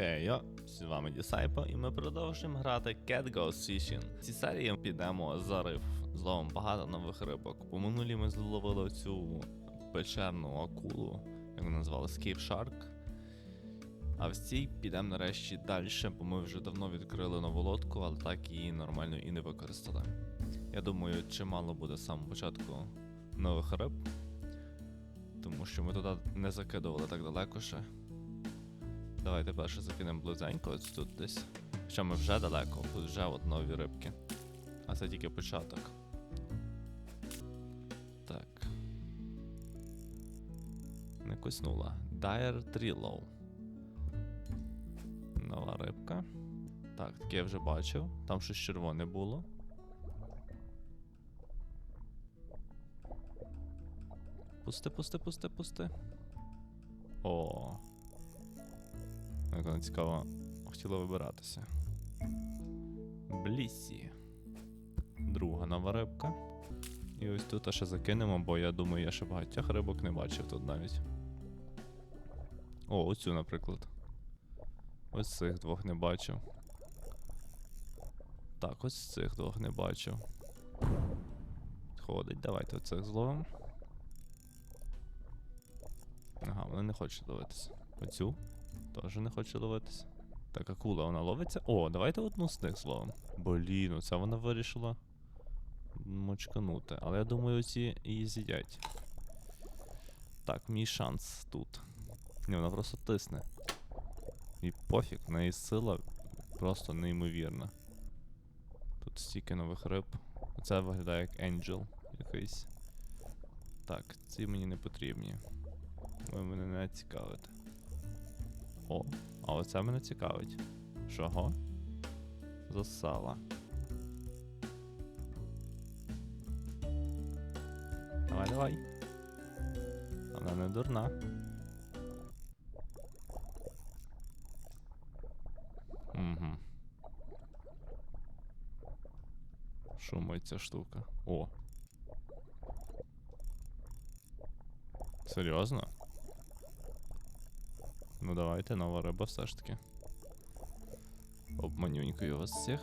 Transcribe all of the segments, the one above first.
Хейо, з вами Дісайпо, і ми продовжуємо грати Cat Goes Fishing. В цій серії підемо за риф. Зловимо багато нових рибок. По минулій ми зловили цю печерну акулу, як вона називала, Escape Shark. А в цій підемо нарешті далі, бо ми вже давно відкрили нову лодку, але так її нормально і не використали. Я думаю, чимало буде з самого початку нових риб, тому що ми туди не закидували так далеко ще. Давайте перше закинемо близенько ось тут десь. Хоча ми вже далеко, тут вже от нові рибки. А це тільки початок. Так. Не коснула. Dire Trillow. Нова рибка. Так, таке я вже бачив. Там щось червоне було. Пусти, пусти, пусти, пусти. О. Як цікаво хотіла вибиратися. Блісі. Друга нова рибка. І ось тут ще закинемо, бо я думаю, я ще багатьох рибок не бачив тут навіть. О, оцю, наприклад. Ось цих двох не бачив. Так, ось цих двох не бачив. Ходить, давайте оцих зловимо. Ага, вони не хочуть ловитися. Оцю теж не хоче ловитися. Так, акула, вона ловиться. О, давайте одну з них зловимо. Блін, оце вона вирішила мочканути. Але я думаю, ці її з'їдять. Так, мій шанс тут. Ні, вона просто тисне. І пофіг, в неї сила просто неймовірна. Тут стільки нових риб. Оце виглядає як Angel якийсь. Так, ці мені не потрібні. Ви мене не цікавите. О, а оце мене цікавить. Чого? Засала. Давай, давай. Вона не дурна. Угу. Шумить ця штука. О. Серйозно? Ну давайте, нова риба все ж таки. Обманюнькою вас всіх.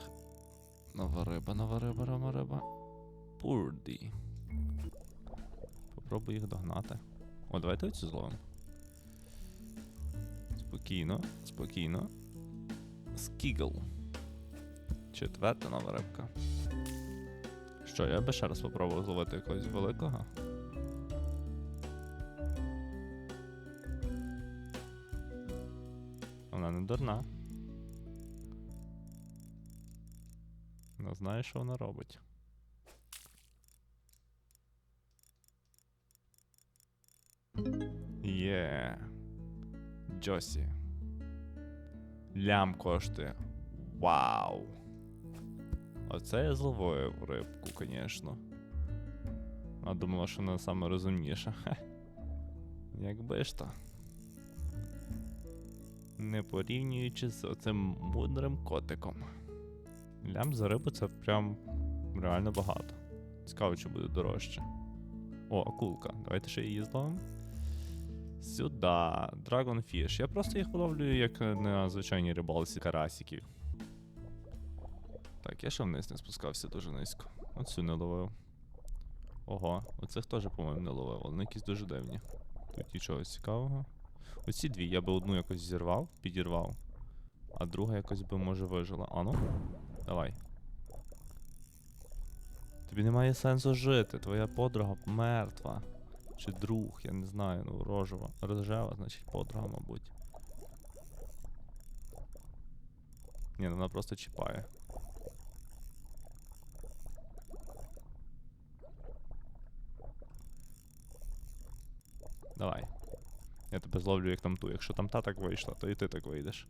Нова риба, нова риба, нова риба. Пурді. Попробуй їх догнати. О, давайте оцю зловимо. Спокійно, спокійно. Скігл. Четверта нова рибка. Що, я би ще раз попробував зловити якогось великого? Вона не дурна. Вона знає, що вона робить. Є. Джосі. Лям коштує. Вау. Оце я зловив рибку, звісно. А думала, що вона саме розумніша. Якби ж то. Не порівнюючи з оцим мудрим котиком. Лям за рибу це прям реально багато. Цікаво, чи буде дорожче. О, акулка. Давайте ще її зловимо. Сюди. Dragonfish. Я просто їх виловлюю як на звичайній рибалці карасиків. Так, я ще вниз не спускався дуже низько. Оцю не ловив. Ого, оцих теж, по-моєму, не ловив, вони якісь дуже дивні. Тут нічого цікавого. Оці дві я би одну якось зірвав, підірвав, а друга якось би може вижила. Ану, давай. Тобі немає сенсу жити, твоя подруга мертва. Чи друг, я не знаю, ну рожева. Рожева, значить подруга, мабуть. Ні, ну вона просто чіпає. Давай. Я тебе зловлю як там ту. Якщо там та так вийшла, то і ти так вийдеш.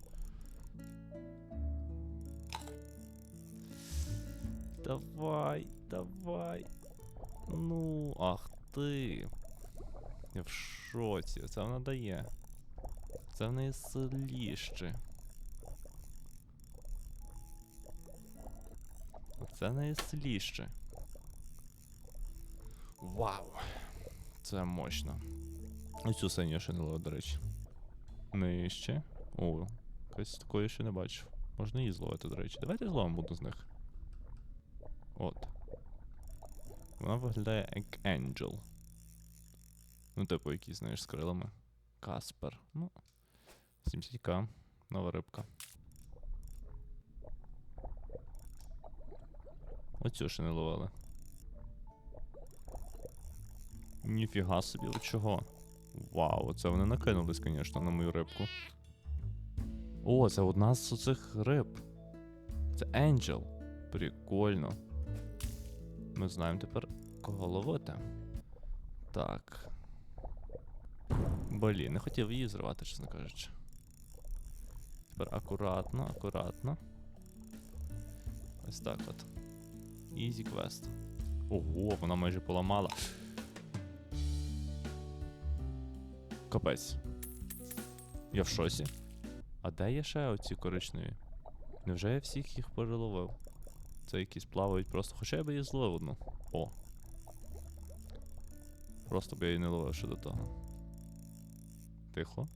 Давай, давай. Ну, ах ти. Я в шоці. Це вона дає. Це в неї селіще. Оце в неї. Вау! Це мощно. Оцю синю ще не ловив, до речі. Нижче. О, Якось такої ще не бачив. Можна її зловити, до речі. Давайте зловимо одну з них. От. Вона виглядає як Angel. Ну, типу, якийсь, знаєш, з крилами. Каспер. Ну. 70к. Нова рибка. Оцю ще не ловили. Ніфіга собі, ви чого? Вау, це вони накинулись, звісно, на мою рибку. О, це одна з цих риб. Це Angel. Прикольно. Ми знаємо тепер, кого ловити. Так. Блін, не хотів її зривати, чесно кажучи. Тепер акуратно, акуратно. Ось так от. Easy квест. Ого, вона майже поламала. Капець. Я в шоці. А де є ще оці коричневі? Невже я всіх їх переловив? Це якісь плавають просто. Хоча я би її зловив одну. О. Просто б я її не ловив ще до того. Тихо.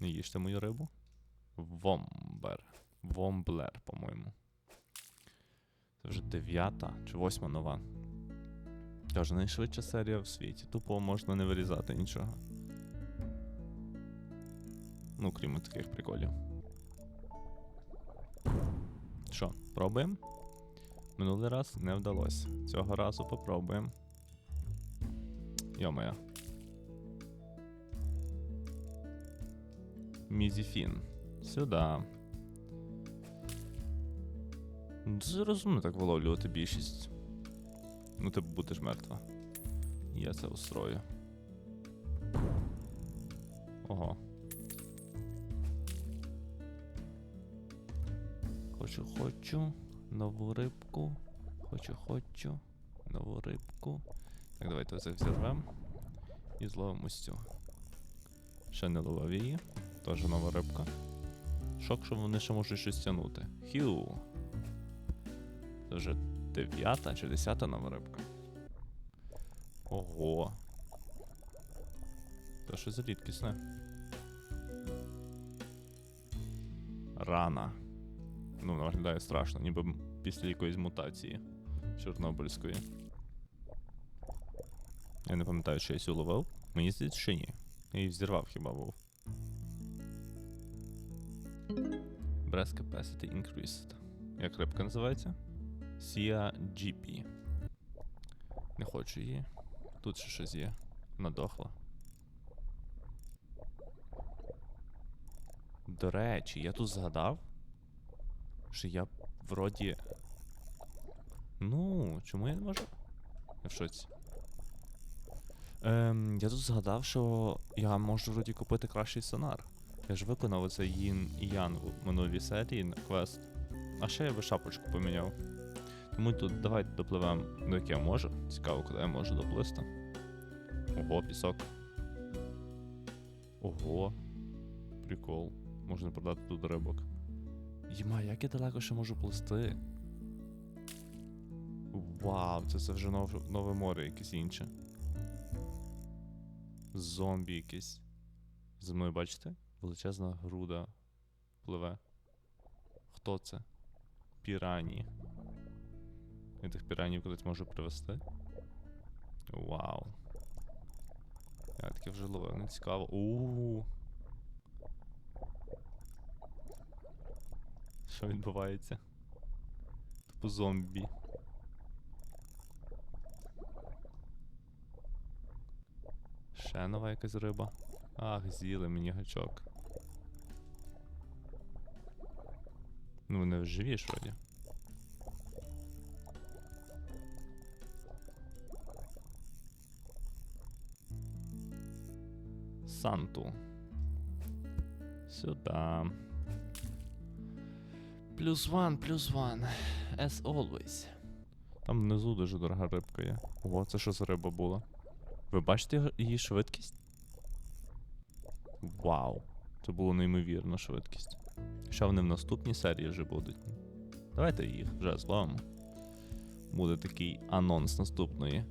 Не їжте мою рибу. Вомбер. Вомблер, по-моєму. Це вже дев'ята чи восьма нова. Каже, найшвидша серія в світі. Тупо можна не вирізати нічого. Ну, крім таких приколів. Що, пробуємо? Минулий раз не вдалося. Цього разу попробуємо. Йо-моє. Мізіфін. Сюди. Це розумно так виловлювати більшість. Ну, ти будеш мертва. Я це устрою. Ого. Хочу, хочу. Нову рибку. Хочу, хочу. Нову рибку. Так, давайте оце взірвемо. І зловимо ось цю. Ще не ловив її. Теж нова рибка. Шок, що вони ще можуть щось тягнути. Хью. Це вже дев'ята чи десята нова рибка. Ого. Та що за рідкісне? Рана. Ну, виглядає страшно, ніби після якоїсь мутації Чорнобильської. Я не пам'ятаю, чи я цю ловив. Мені здається, що ні. Я її взірвав хіба був. Breast capacity increased. Як рибка називається? Sia GP. Не хочу її. Тут ще щось є. Надохла. До речі, я тут згадав, що я вроді. Ну, чому я не можу? Я в шоці. Ем, я тут згадав, що я можу вроді купити кращий сонар. Я ж виконав оце Їн і Ян в минулій серії на квест. А ще я би шапочку поміняв. Тому тут давайте допливемо до як я можу. Цікаво, куди я можу доплисти. Ого, пісок. Ого. Прикол. Можна продати тут рибок. Єма, як я далеко ще можу плисти? Вау, це, це вже нове, нове море якесь інше. Зомбі якесь. За мною бачите? Величезна груда пливе. Хто це? Пірані. Я тих піранів кудись можу привезти. Вау. Я таке вже ловив, не цікаво. у Що відбувається? Типу зомбі. Ще нова якась риба. Ах, з'їли мені гачок. Ну, вони живі ж вроді. Санту. Сюда. Плюс ван, плюс ван. As always. Там внизу дуже дорога рибка є. Ого, це що за риба була? Ви бачите її швидкість? Вау. Це було неймовірна швидкість. Що вони в наступній серії вже будуть? Давайте їх вже зловимо. Буде такий анонс наступної.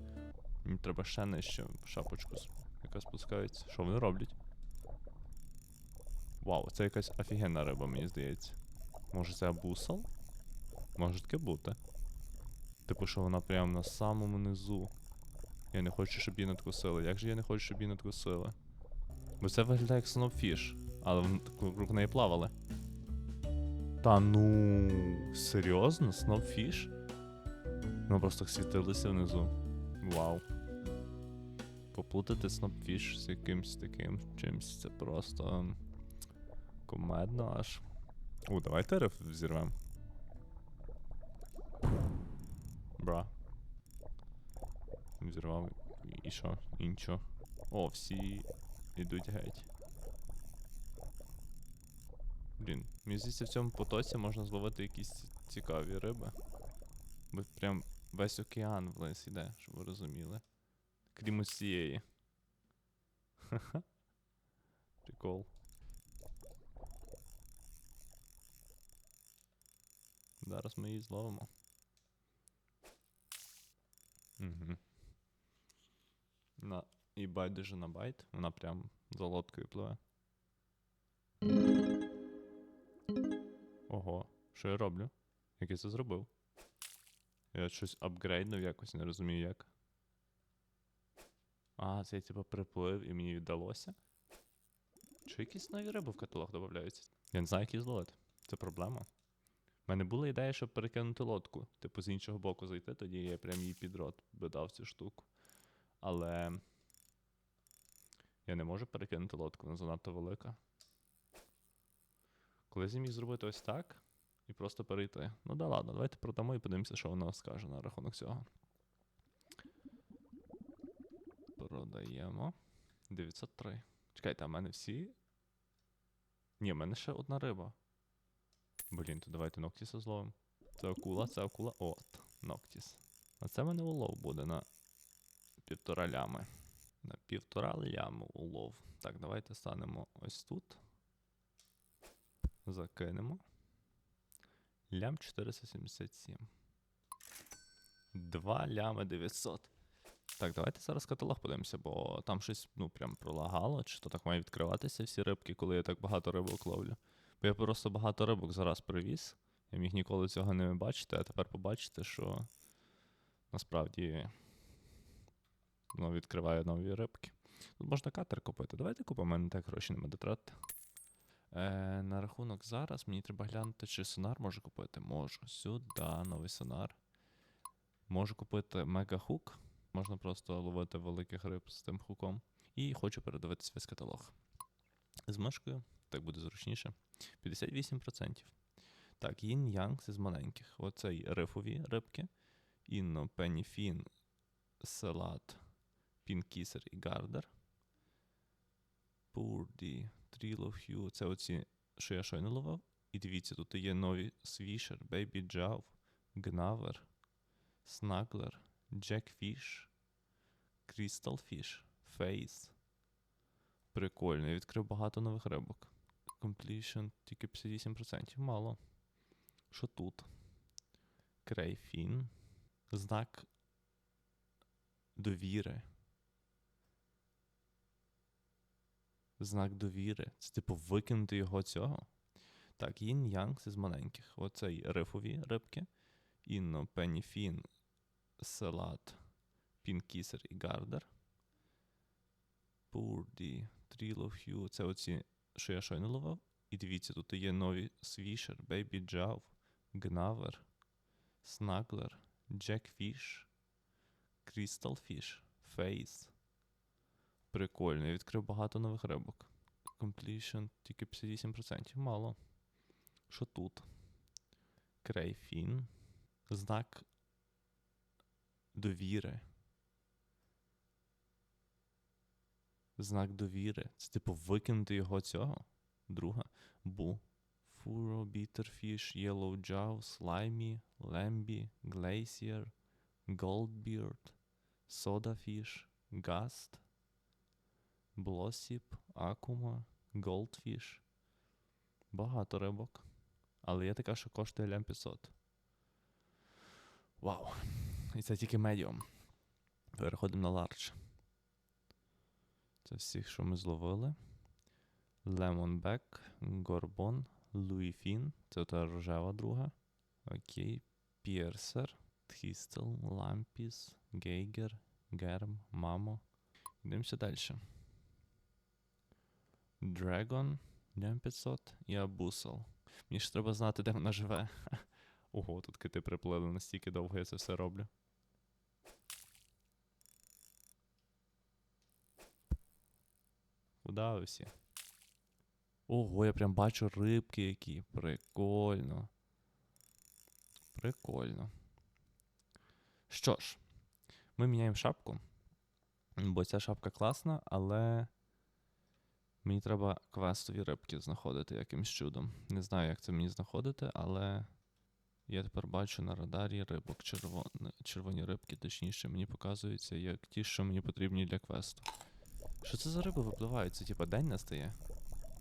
Мені треба ще нижче шапочку, яка спускається. Що вони роблять? Вау, це якась офігенна риба, мені здається. Може це абусал? Може таке бути. Типу, що вона прямо на самому низу. Я не хочу, щоб її надкусили. Як же я не хочу, щоб її надкусили? Бо це виглядає як снопфіш, але вокруг неї плавали. Та ну. Серйозно? Снопфіш? Ну просто світилися внизу. Вау. Поплутати снопфіш з якимсь таким чимсь, це просто ем, комедно аж. У, давайте риф взірвем. Бра. Взірвав. І що? І нічого. О, всі йдуть геть. Блін, мені здається, в цьому потоці можна зловити якісь цікаві риби. Бо прям весь океан вниз іде, щоб ви розуміли. Крім ось цієї. Ха-ха. Прикол. Зараз ми її зловимо. Угу. На... І байдуже на байт. Вона прям за лодкою пливе. Ого, що я роблю? Як я це зробив? Я щось апгрейднув якось, не розумію як. А, це я типа приплив і мені віддалося. Чи якісь нові риби в каталог додаються? Я не знаю, як їх зловити. Це проблема. Мене була ідея, щоб перекинути лодку. Типу з іншого боку зайти, тоді я прям їй під рот би дав цю штуку. Але. Я не можу перекинути лодку, вона занадто велика. Колись я міг зробити ось так і просто перейти. Ну да ладно, давайте продамо і подивимося, що воно скаже на рахунок цього. Продаємо. 903. Чекайте, а в мене всі. Ні, в мене ще одна риба. Блін, то давайте Ноктіса зловимо. Це акула, це акула. От, Ноктіс. А це в мене улов буде на півтора лями. На півтора ляму улов. Так, давайте станемо ось тут. Закинемо. Лям 477. 2 лями 900. Так, давайте зараз каталог подивимося, бо там щось, ну, прям пролагало, чи то так має відкриватися всі рибки, коли я так багато рибок ловлю. Бо я просто багато рибок зараз привіз. Я міг ніколи цього не бачити, а тепер побачите, що насправді воно відкриває нові рибки. Тут можна катер купити. Давайте купимо, мене так гроші нема дотратити. Е, на рахунок зараз мені треба глянути, чи сонар можу купити. Можу. Сюди, новий сонар. Можу купити мегахук. Можна просто ловити великих риб з тим хуком. І хочу передивитися весь каталог. З мишкою, так буде зручніше. 58%. Так, Янг це з маленьких. Оце й рифові рибки. Інно, Пенніфін, Селат, Пінкісер і Гардер. Пурді, Тріло Це оці, що я щойно ловив. І дивіться, тут є нові Свішер, Бейбі Джав, Гнавер, Снаглер, Джекфіш, Крісталфіш, Фейс. Прикольно, я відкрив багато нових рибок. Completion тільки 58%. Мало. Що тут? Крейфін. Знак довіри. Знак довіри. Це типу викинути його цього. Так, Їн Янг це з маленьких. Й рифові рибки. Інно, Пенніфін, Селат, Пінкісер і Гардер. Пурді, Тріло Хью. Це оці, що я щойно ловив. І дивіться, тут є нові Свішер, Бейбі Джав, Гнавер, Снаглер, Джекфіш, Крісталфіш, Фейс. Прикольно, я відкрив багато нових рибок. Completion тільки 58%. Мало. Що тут? Крейфін. Знак довіри. Знак довіри. Це типу викинути його цього. Друга. Бу. Фуро, Бітерфіш, Jaw, Слаймі, Лембі, Glacier, Goldbeard, Sodafish, Gast, Блосіп, Акума, Goldfish. Багато рибок. Але є така, що коштує лям 500. Вау. І це тільки медіум. Переходимо на ларч. Це всіх, що ми зловили. Лемонбек, Горбон, Луїфін. Це та рожева друга. Окей. Пірсер, Тхістел, Лампіс, Гейгер, Герм, Мамо. Йдемося далі. Драгон, Дям 500 і Абусел. Мені ж треба знати, де вона живе. Ого, тут кити приплили настільки довго я це все роблю. Куда ви? Ого, я прям бачу рибки які. Прикольно. Прикольно. Що ж, ми міняємо шапку. Бо ця шапка класна, але мені треба квестові рибки знаходити якимсь чудом. Не знаю, як це мені знаходити, але я тепер бачу на радарі рибок. Червон... Червоні рибки, точніше, мені показуються як ті, що мені потрібні для квесту. Що це за риби випливають? Це типа день настає?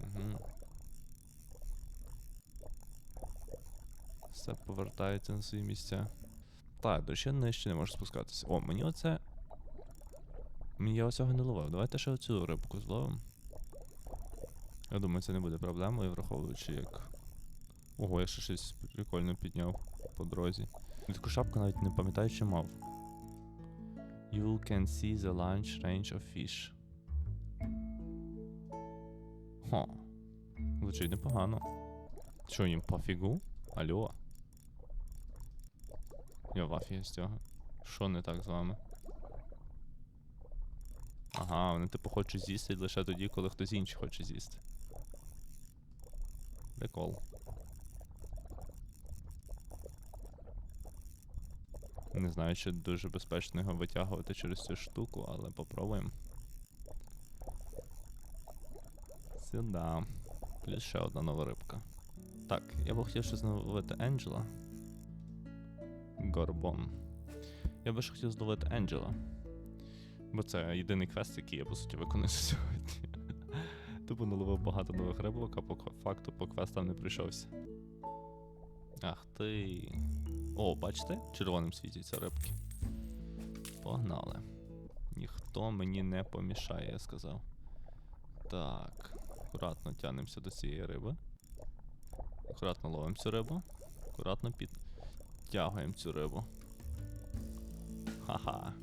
Угу. Все повертається на свої місця. Так, до речі, нижче не можу спускатися. О, мені оце. Мені я оцього не ловив. Давайте ще оцю рибку зловимо. Я думаю, це не буде проблемою, враховуючи як. Ого, я ще щось прикольно підняв по дорозі. Таку шапку навіть не пам'ятаю, чи мав. You can see the lunch range of fish. Хо. Звучить непогано. Що їм пофігу? Алло? Я в афігі з цього. Що не так з вами? Ага, вони типу хочуть з'їсти лише тоді, коли хтось інший хоче з'їсти. Прикол. Не знаю, чи дуже безпечно його витягувати через цю штуку, але попробуємо. Сюда. Плюс ще одна нова рибка. Так, я би хотів ще зловити Енджела. Горбон. Я би ще хотів зловити Енджела. Бо це єдиний квест, який я по суті виконую сьогодні. Типу наловив багато нових рибок, а по факту по квестам не прийшовся. Ах ти. О, бачите? Червоним світяться рибки. Погнали. Ніхто мені не помішає, я сказав. Так. Акуратно тягнемося до цієї риби. Акуратно ловимо цю рибу. Акуратно підтягуємо цю рибу. Ха-ха.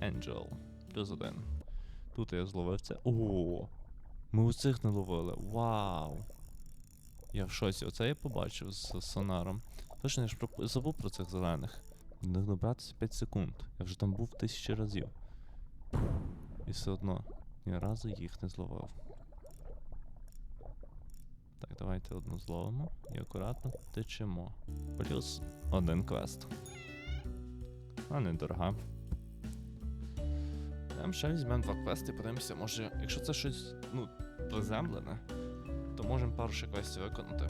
Angel. Плюс один. Тут я зловив це. О! Ми у цих не ловили. Вау! Я в шоці. Оце я побачив з сонаром. Точно я ж про... забув про цих зелених. Не добратися 5 секунд. Я вже там був тисячі разів. І все одно ні разу їх не зловив. Так, давайте одну зловимо і акуратно течемо. Плюс один квест. А недорога. Там ще візьмемо два квести, подивимося, може, якщо це щось, ну, приземлене, то можемо пару ще квестів виконати.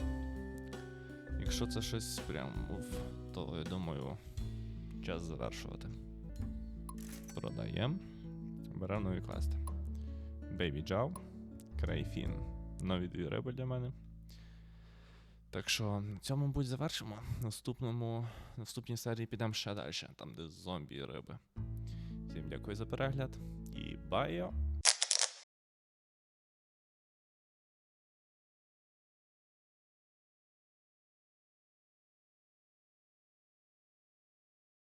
Якщо це щось прям, уф, то я думаю, час завершувати. Продаємо. Беремо нові квести. Baby Jow, Крейфін. Нові дві риби для мене. Так що на цьому, мабуть, завершимо. Наступному, наступній серії підемо ще далі, там, де зомбі і риби. Всім дякую за перегляд і байо!